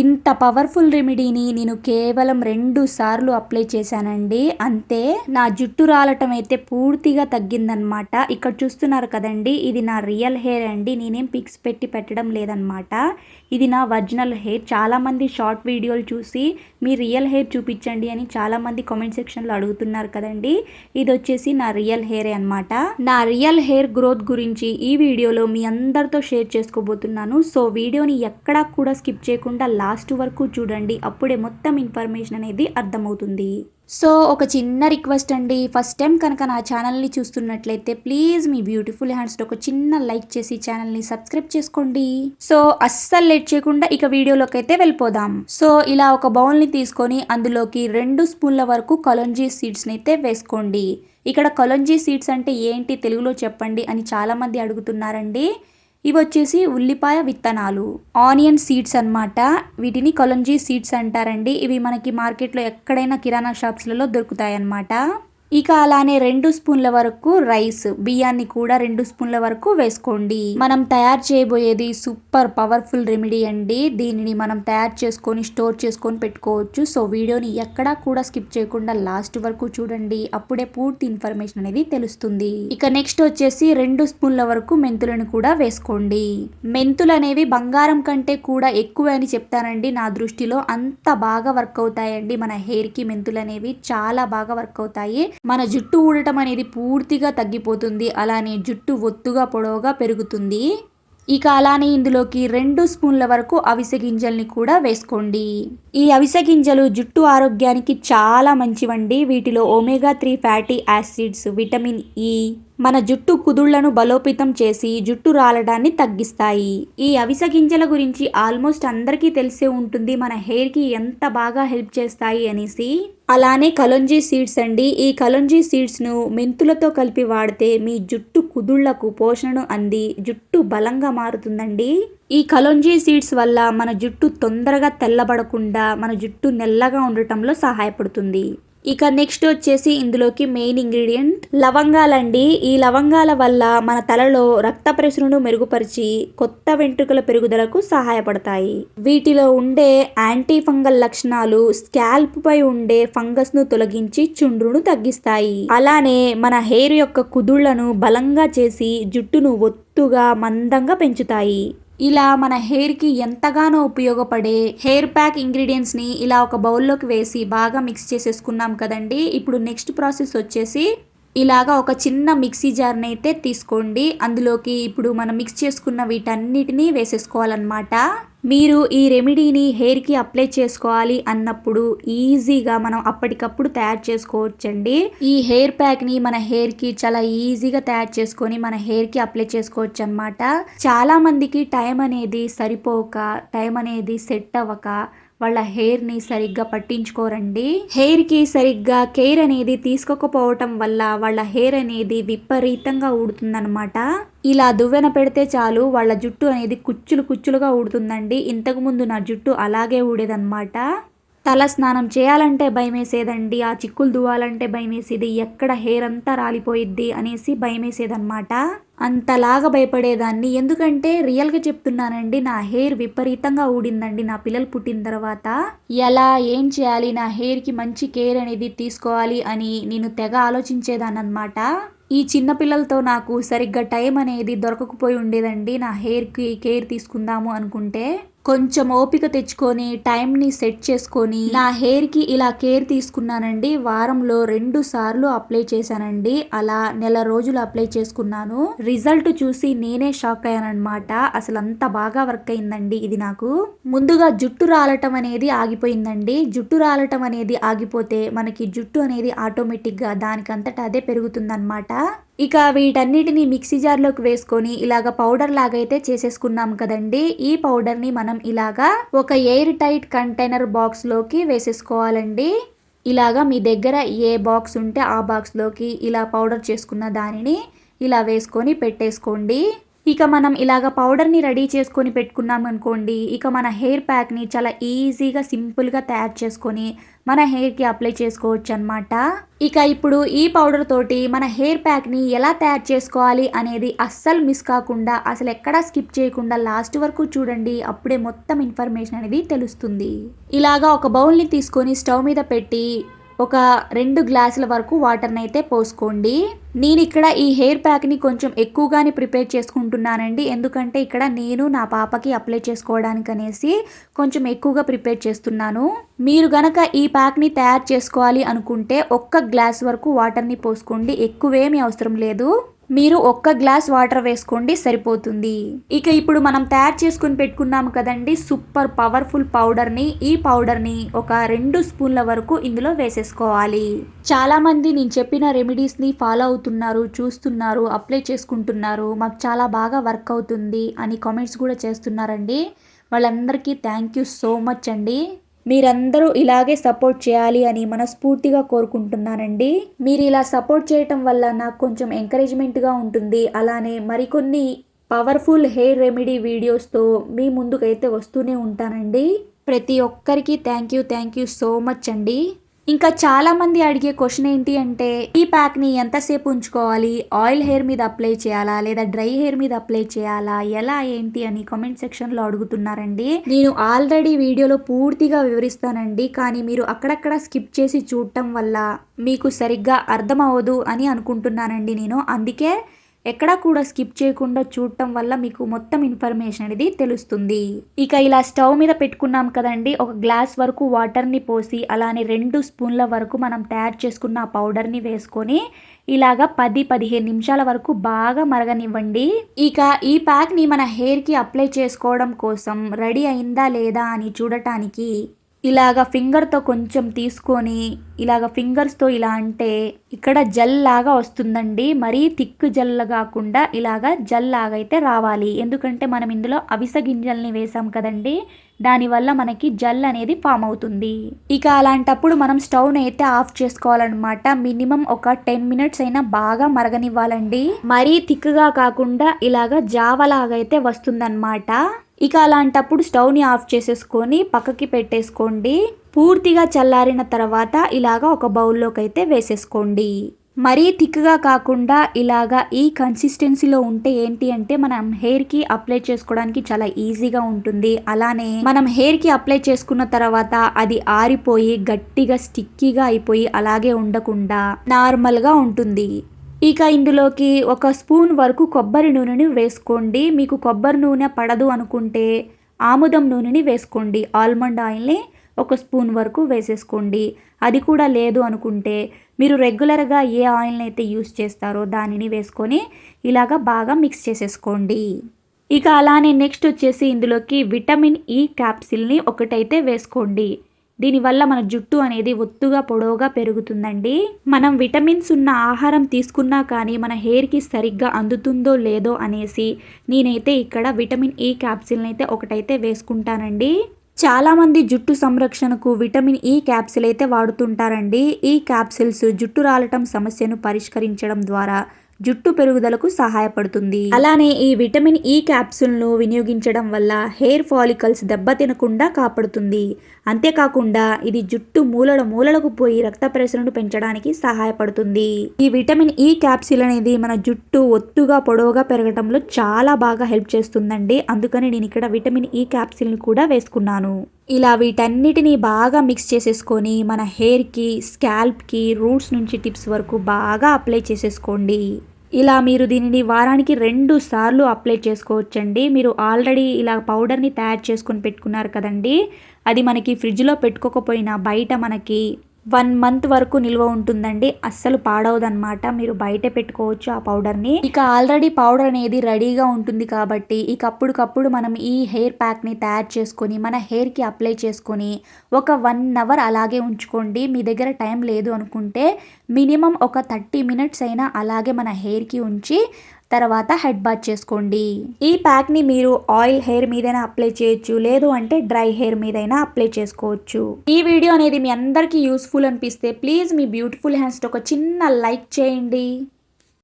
ఇంత పవర్ఫుల్ రెమెడీని నేను కేవలం రెండు సార్లు అప్లై చేశానండి. అంతే నా జుట్టు రాలటం అయితే పూర్తిగా తగ్గిందనమాట ఇక్కడ చూస్తున్నారు కదండి ఇది నా రియల్ హెయిర్ అండి. నేనేం పిక్స్ పెట్టి పెట్టడం లేదనమాట ఇది నా ఒరిజినల్ హెయిర్. చాలామంది షార్ట్ వీడియోలు చూసి మీ రియల్ హెయిర్ చూపించండి అని చాలామంది కామెంట్ సెక్షన్లో అడుగుతున్నారు కదండి. ఇది వచ్చేసి నా రియల్ హెయిర్ అన్నమాట. నా రియల్ హెయిర్ గ్రోత్ గురించి ఈ వీడియోలో మీ అందరితో షేర్ చేసుకోబోతున్నాను. సో వీడియోని ఎక్కడా కూడా స్కిప్ చేయకుండా లాస్ట్ వరకు చూడండి అప్పుడే మొత్తం ఇన్ఫర్మేషన్ అనేది అర్థమవుతుంది. సో ఒక చిన్న రిక్వెస్ట్ అండి. ఫస్ట్ టైం కనుక నా ఛానల్ని చూస్తున్నట్లయితే ప్లీజ్ మీ బ్యూటిఫుల్ హ్యాండ్స్తో ఒక చిన్న లైక్ చేసి ఛానల్ని సబ్స్క్రైబ్ చేసుకోండి. సో అస్సలు లేట్ చేయకుండా ఇక వీడియోలోకి అయితే వెళ్ళిపోదాం. సో ఇలా ఒక బౌల్ని తీసుకొని అందులోకి రెండు స్పూన్ల వరకు కలంజీ సీడ్స్ని అయితే వేసుకోండి. ఇక్కడ కలంజీ సీడ్స్ అంటే ఏంటి తెలుగులో చెప్పండి అని చాలామంది అడుగుతున్నారండి. ఇవి వచ్చేసి ఉల్లిపాయ విత్తనాలు ఆనియన్ సీడ్స్ అన్నమాట. వీటిని కొలంజీ సీడ్స్ అంటారండి. ఇవి మనకి మార్కెట్లో ఎక్కడైనా కిరాణా షాప్స్లలో దొరుకుతాయి అన్నమాట ఇక అలానే రెండు స్పూన్ల వరకు రైస్ బియ్యాన్ని కూడా రెండు స్పూన్ల వరకు వేసుకోండి. మనం తయారు చేయబోయేది సూపర్ పవర్ఫుల్ రెమెడీ అండి. దీనిని మనం తయారు చేసుకొని స్టోర్ చేసుకొని పెట్టుకోవచ్చు. సో వీడియోని ఎక్కడా కూడా స్కిప్ చేయకుండా లాస్ట్ వరకు చూడండి. అప్పుడే పూర్తి ఇన్ఫర్మేషన్ అనేది తెలుస్తుంది. ఇక నెక్స్ట్ వచ్చేసి రెండు స్పూన్ల వరకు మెంతులను కూడా వేసుకోండి. మెంతులు అనేవి బంగారం కంటే కూడా ఎక్కువ అని చెప్తానండి. నా దృష్టిలో అంత బాగా వర్క్ అవుతాయండి. మన హెయిర్కి మెంతులు అనేవి చాలా బాగా వర్క్ అవుతాయి. మన జుట్టు ఊడటం అనేది పూర్తిగా తగ్గిపోతుంది. అలానే జుట్టు ఒత్తుగా పొడవుగా పెరుగుతుంది. ఇక అలానే ఇందులోకి రెండు స్పూన్ల వరకు అవిసె గింజల్ని కూడా వేసుకోండి. ఈ అవిసె గింజలు జుట్టు ఆరోగ్యానికి చాలా మంచివండి. వీటిలో omega three fatty acids vitamin E మన జుట్టు కుదుళ్ళను బలోపేతం చేసి జుట్టు రాలడాన్ని తగ్గిస్తాయి. ఈ అవిస గింజల గురించి ఆల్మోస్ట్ అందరికీ తెలిసే ఉంటుంది మన హెయిర్కి ఎంత బాగా హెల్ప్ చేస్తాయి అనేసి. అలానే కలంజీ సీడ్స్ అండి. ఈ కలంజీ సీడ్స్ను మెంతులతో కలిపి వాడితే మీ జుట్టు కుదుళ్ళకు పోషణను అంది. జుట్టు బలంగా మారుతుందండి. ఈ కలంజీ సీడ్స్ వల్ల మన జుట్టు తొందరగా తెల్లబడకుండా మన జుట్టు నెల్లగా ఉండటంలో సహాయపడుతుంది. ఇక నెక్స్ట్ వచ్చేసి ఇందులోకి మెయిన్ ఇంగ్రీడియంట్ లవంగాలండి. ఈ లవంగాల వల్ల మన తలలో రక్త ప్రసరణను మెరుగుపరిచి కొత్త వెంట్రుకల పెరుగుదలకు సహాయపడతాయి. వీటిలో ఉండే యాంటీ ఫంగల్ లక్షణాలు స్కాల్ప్ పై ఉండే ఫంగస్ను తొలగించి చుండ్రును తగ్గిస్తాయి. అలానే మన హెయిర్ యొక్క కుదుళ్ళను బలంగా చేసి జుట్టును ఒత్తుగా మందంగా పెంచుతాయి. ఇలా మన హెయిర్కి ఎంతగానో ఉపయోగపడే హెయిర్ ప్యాక్ ఇంగ్రీడియంట్స్ని ఇలా ఒక బౌల్లోకి వేసి బాగా మిక్స్ చేసేసుకున్నాం కదండి. ఇప్పుడు నెక్స్ట్ ప్రాసెస్ వచ్చేసి ఇలాగా ఒక చిన్న మిక్సీ జార్ని అయితే తీసుకోండి. అందులోకి ఇప్పుడు మనం మిక్స్ చేసుకున్న వీటన్నిటినీ వేసేసుకోవాలన్నమాట. మీరు ఈ రెమెడీని హెయిర్కి అప్లై చేసుకోవాలి అన్నప్పుడు ఈజీగా మనం అప్పటికప్పుడు తయారు చేసుకోవచ్చండి. ఈ హెయిర్ ప్యాక్ని మన హెయిర్కి చాలా ఈజీగా తయారు చేసుకొని మన హెయిర్కి అప్లై చేసుకోవచ్చు అనమాట చాలా మందికి టైం అనేది సరిపోక టైం అనేది సెట్ అవ్వక వాళ్ళ హెయిర్ని సరిగ్గా పట్టించుకోరండి. హెయిర్కి సరిగ్గా కేర్ అనేది తీసుకోకపోవటం వల్ల వాళ్ళ హెయిర్ అనేది విపరీతంగా ఊడుతుందనమాట ఇలా దువ్వెన పెడితే చాలు వాళ్ళ జుట్టు అనేది కుచ్చులు కుచ్చులుగా ఊడుతుందండి. ఇంతకుముందు నా జుట్టు అలాగే ఊడేదన్నమాట. తల స్నానం చేయాలంటే భయమేసేదండి ఆ చిక్కులు దువ్వాలంటే భయమేసేది ఎక్కడ హెయిర్ అంతా రాలిపోయిద్ది అనేసి భయమేసేదన్నమాట. అంతలాగా భయపడేదాన్ని. ఎందుకంటే రియల్గా చెప్తున్నానండి నా హెయిర్ విపరీతంగా ఊడిందండి నా పిల్లలు పుట్టిన తర్వాత. ఎలా ఏం చేయాలి నా హెయిర్కి మంచి కేర్ అనేది తీసుకోవాలి అని నేను తెగ ఆలోచించేదాన్ని అనమాట ఈ చిన్న పిల్లలతో నాకు సరిగ్గా టైం అనేది దొరకకపోయి ఉండేదండి నా హెయిర్కి కేర్ తీసుకుందాము అనుకుంటే. కొంచెం ఓపిక తెచ్చుకొని టైంని సెట్ చేసుకొని నా హెయిర్కి ఇలా కేర్ తీసుకున్నానండి. వారంలో రెండు సార్లు అప్లై చేశానండి. అలా నెల రోజులు అప్లై చేసుకున్నాను. రిజల్ట్ చూసి నేనే షాక్ అయ్యానమాట అసలు అంత బాగా వర్క్ అయిందండి ఇది నాకు. ముందుగా జుట్టు రాలటం అనేది ఆగిపోయిందండి. జుట్టు రాలటం అనేది ఆగిపోతే మనకి జుట్టు అనేది ఆటోమేటిక్గా దానికంతటా అదే పెరుగుతుందన్నమాట. ఇక వీటన్నిటిని మిక్సీ జార్లోకి వేసుకొని ఇలాగ పౌడర్ లాగైతే చేసేసుకున్నాం కదండి. ఈ పౌడర్ని మనం ఇలాగా ఒక ఎయిర్ టైట్ కంటైనర్ బాక్స్లోకి వేసేసుకోవాలండి. ఇలాగా మీ దగ్గర ఏ బాక్స్ ఉంటే ఆ బాక్స్లోకి ఇలా పౌడర్ చేసుకున్న దానిని ఇలా వేసుకొని పెట్టేసుకోండి. ఇక మనం ఇలాగ పౌడర్ని రెడీ చేసుకొని పెట్టుకున్నాం అనుకోండి ఇక మన హెయిర్ ప్యాక్ని చాలా ఈజీగా సింపుల్గా తయారు చేసుకొని మన హెయిర్కి అప్లై చేసుకోవచ్చు అనమాట ఇక ఇప్పుడు ఈ పౌడర్ తోటి మన హెయిర్ ప్యాక్ని ఎలా తయారు చేసుకోవాలి అనేది అస్సలు మిస్ కాకుండా అసలు ఎక్కడా స్కిప్ చేయకుండా లాస్ట్ వరకు చూడండి అప్పుడే మొత్తం ఇన్ఫర్మేషన్ అనేది తెలుస్తుంది. ఇలాగా ఒక బౌల్ని తీసుకొని స్టవ్ మీద పెట్టి ఒక రెండు గ్లాసుల వరకు వాటర్ని అయితే పోసుకోండి. నేను ఇక్కడ ఈ హెయిర్ ప్యాక్ని కొంచెం ఎక్కువగానే ప్రిపేర్ చేసుకుంటున్నానండి. ఎందుకంటే ఇక్కడ నేను నా పాపకి అప్లై చేసుకోవడానికి అనేసి కొంచెం ఎక్కువగా ప్రిపేర్ చేస్తున్నాను. మీరు గనక ఈ ప్యాక్ని తయారు చేసుకోవాలి అనుకుంటే ఒక్క గ్లాస్ వరకు వాటర్ని పోసుకోండి. ఎక్కువేమీ అవసరం లేదు. మీరు ఒక్క గ్లాస్ వాటర్ వేసుకోండి సరిపోతుంది. ఇక ఇప్పుడు మనం తయారు చేసుకుని పెట్టుకున్నాము కదండి సూపర్ పవర్ఫుల్ పౌడర్ని. ఈ పౌడర్ని ఒక రెండు స్పూన్ల వరకు ఇందులో వేసేసుకోవాలి. చాలా మంది నేను చెప్పిన రెమెడీస్ని ఫాలో అవుతున్నారు చూస్తున్నారు అప్లై చేసుకుంటున్నారు. మాకు చాలా బాగా వర్క్ అవుతుంది అని కామెంట్స్ కూడా చేస్తున్నారండి. వాళ్ళందరికీ థ్యాంక్ యూ సో మచ్ అండి. మీరందరూ ఇలాగే సపోర్ట్ చేయాలి అని మనస్ఫూర్తిగా కోరుకుంటున్నానండి. మీరు ఇలా సపోర్ట్ చేయటం వల్ల నాకు కొంచెం ఎంకరేజ్మెంట్గా ఉంటుంది. అలానే మరికొన్ని పవర్ఫుల్ హెయిర్ రెమెడీ వీడియోస్తో మీ ముందుకైతే వస్తూనే ఉంటానండి. ప్రతి ఒక్కరికి thank you thank you so much అండి. ఇంకా చాలా మంది అడిగే క్వశ్చన్ ఏంటి అంటే ఈ ప్యాక్ని ఎంతసేపు ఉంచుకోవాలి? ఆయిల్ హెయిర్ మీద అప్లై చేయాలా? లేదా డ్రై హెయిర్ మీద అప్లై చేయాలా? ఎలా ఏంటి అని కామెంట్ సెక్షన్లో అడుగుతున్నారండి. నేను ఆల్రెడీ వీడియోలో పూర్తిగా వివరిస్తానండి. కానీ మీరు అక్కడక్కడ స్కిప్ చేసి చూడటం వల్ల మీకు సరిగ్గా అర్థం అవ్వదు అని అనుకుంటున్నానండి నేను. అందుకే ఎక్కడా కూడా స్కిప్ చేయకుండా చూడటం వల్ల మీకు మొత్తం ఇన్ఫర్మేషన్ అనేది తెలుస్తుంది. ఇక ఇలా స్టవ్ మీద పెట్టుకున్నాం కదండి ఒక గ్లాస్ వరకు వాటర్ని పోసి అలానే రెండు స్పూన్ల వరకు మనం తయారు చేసుకున్న పౌడర్ని వేసుకొని ఇలాగా పది పదిహేను నిమిషాల వరకు బాగా మరగనివ్వండి. ఇక ఈ ప్యాక్ని మన హెయిర్కి అప్లై చేసుకోవడం కోసం రెడీ అయిందా లేదా అని చూడటానికి ఇలాగ ఫింగర్తో కొంచెం తీసుకొని ఇలాగ ఫింగర్స్తో ఇలా అంటే ఇక్కడ జల్ లాగా వస్తుందండి. మరీ థిక్ జల్ కాకుండా ఇలాగ జల్ లాగా అయితే రావాలి. ఎందుకంటే మనం ఇందులో అవిస గింజల్ని వేసాం కదండి. దానివల్ల మనకి జల్ అనేది ఫామ్ అవుతుంది. ఇక అలాంటప్పుడు మనం స్టవ్ని అయితే ఆఫ్ చేసుకోవాలన్నమాట. మినిమం ఒక టెన్ మినిట్స్ అయినా బాగా మరగనివ్వాలండి. మరీ థిక్గా కాకుండా ఇలాగ జావలాగా అయితే వస్తుందన్నమాట. ఇక అలాంటప్పుడు స్టవ్ని ఆఫ్ చేసేసుకొని పక్కకి పెట్టేసుకోండి. పూర్తిగా చల్లారిన తర్వాత ఇలాగా ఒక బౌల్లోకి అయితే వేసేసుకోండి. మరీ థిక్గా కాకుండా ఇలాగా ఈ కన్సిస్టెన్సీలో ఉంటే ఏంటి అంటే మనం హెయిర్కి అప్లై చేసుకోవడానికి చాలా ఈజీగా ఉంటుంది. అలానే మనం హెయిర్కి అప్లై చేసుకున్న తర్వాత అది ఆరిపోయి గట్టిగా స్టిక్కీగా అయిపోయి అలాగే ఉండకుండా నార్మల్గా ఉంటుంది. ఇక ఇందులోకి ఒక స్పూన్ వరకు కొబ్బరి నూనెని వేసుకోండి. మీకు కొబ్బరి నూనె పడదు అనుకుంటే ఆముదం నూనెని వేసుకోండి. ఆల్మండ్ ఆయిల్ని ఒక స్పూన్ వరకు వేసేసుకోండి. అది కూడా లేదు అనుకుంటే మీరు రెగ్యులర్గా ఏ ఆయిల్ని అయితే యూస్ చేస్తారో దానిని వేసుకొని ఇలాగా బాగా మిక్స్ చేసేసుకోండి. ఇక అలానే నెక్స్ట్ వచ్చేసి ఇందులోకి విటమిన్ ఈ క్యాప్సిల్ని ఒకటైతే వేసుకోండి. దీనివల్ల మన జుట్టు అనేది ఒత్తుగా పొడవుగా పెరుగుతుందండి. మనం విటమిన్స్ ఉన్న ఆహారం తీసుకున్నా కానీ మన హెయిర్కి సరిగ్గా అందుతుందో లేదో అనేసి నేనైతే ఇక్కడ విటమిన్ e ఈ క్యాప్సిల్ని అయితే ఒకటైతే వేసుకుంటానండి. చాలామంది జుట్టు సంరక్షణకు విటమిన్ ఈ క్యాప్సిల్ అయితే వాడుతుంటారండి. ఈ క్యాప్సిల్స్ జుట్టు రాలటం సమస్యను పరిష్కరించడం ద్వారా జుట్టు పెరుగుదలకు సహాయపడుతుంది. అలానే ఈ విటమిన్ e ఈ క్యాప్సూల్ను వినియోగించడం వల్ల హెయిర్ ఫాలికల్స్ దెబ్బతినకుండా కాపాడుతుంది. అంతేకాకుండా ఇది జుట్టు మూలల మూలలకు పోయి రక్త ప్రసరణను పెంచడానికి సహాయపడుతుంది. ఈ విటమిన్ e ఈ క్యాప్సిల్ అనేది మన జుట్టు ఒత్తుగా పొడవుగా పెరగడంలో చాలా బాగా హెల్ప్ చేస్తుందండి. అందుకని నేను ఇక్కడ విటమిన్ e ఈ క్యాప్సిల్ని కూడా వేసుకున్నాను. ఇలా వీటన్నిటిని బాగా మిక్స్ చేసేసుకొని మన హెయిర్కి స్కాల్ప్కి రూట్స్ నుంచి టిప్స్ వరకు బాగా అప్లై చేసేసుకోండి. ఇలా మీరు దీనిని వారానికి రెండు సార్లు అప్లై చేసుకోవచ్చండి. మీరు ఆల్రెడీ ఇలా పౌడర్ని తయారు చేసుకొని పెట్టుకున్నారు కదండి. అది మనకి ఫ్రిడ్జ్లో పెట్టుకోకపోయినా బయట మనకి వన్ మంత్ వరకు నిల్వ ఉంటుందండి. అస్సలు పాడవదనమాట మీరు బయట పెట్టుకోవచ్చు ఆ పౌడర్ని. ఇక ఆల్రెడీ పౌడర్ అనేది రెడీగా ఉంటుంది కాబట్టి ఇక అప్పటికప్పుడు మనం ఈ హెయిర్ ప్యాక్ని తయారు చేసుకొని మన హెయిర్కి అప్లై చేసుకొని ఒక వన్ అవర్ అలాగే ఉంచుకోండి. మీ దగ్గర టైం లేదు అనుకుంటే మినిమం ఒక థర్టీ మినిట్స్ అయినా అలాగే మన హెయిర్కి ఉంచి తర్వాత హెడ్ బాత్ చేసుకోండి. ఈ ప్యాక్ని మీరు ఆయిల్ హెయిర్ మీదైనా అప్లై చేయొచ్చు లేదు అంటే డ్రై హెయిర్ మీదైనా అప్లై చేసుకోవచ్చు. ఈ వీడియో అనేది మీ అందరికీ యూస్ఫుల్ అనిపిస్తే ప్లీజ్ మీ బ్యూటిఫుల్ హ్యాండ్స్ ఒక చిన్న లైక్ చేయండి.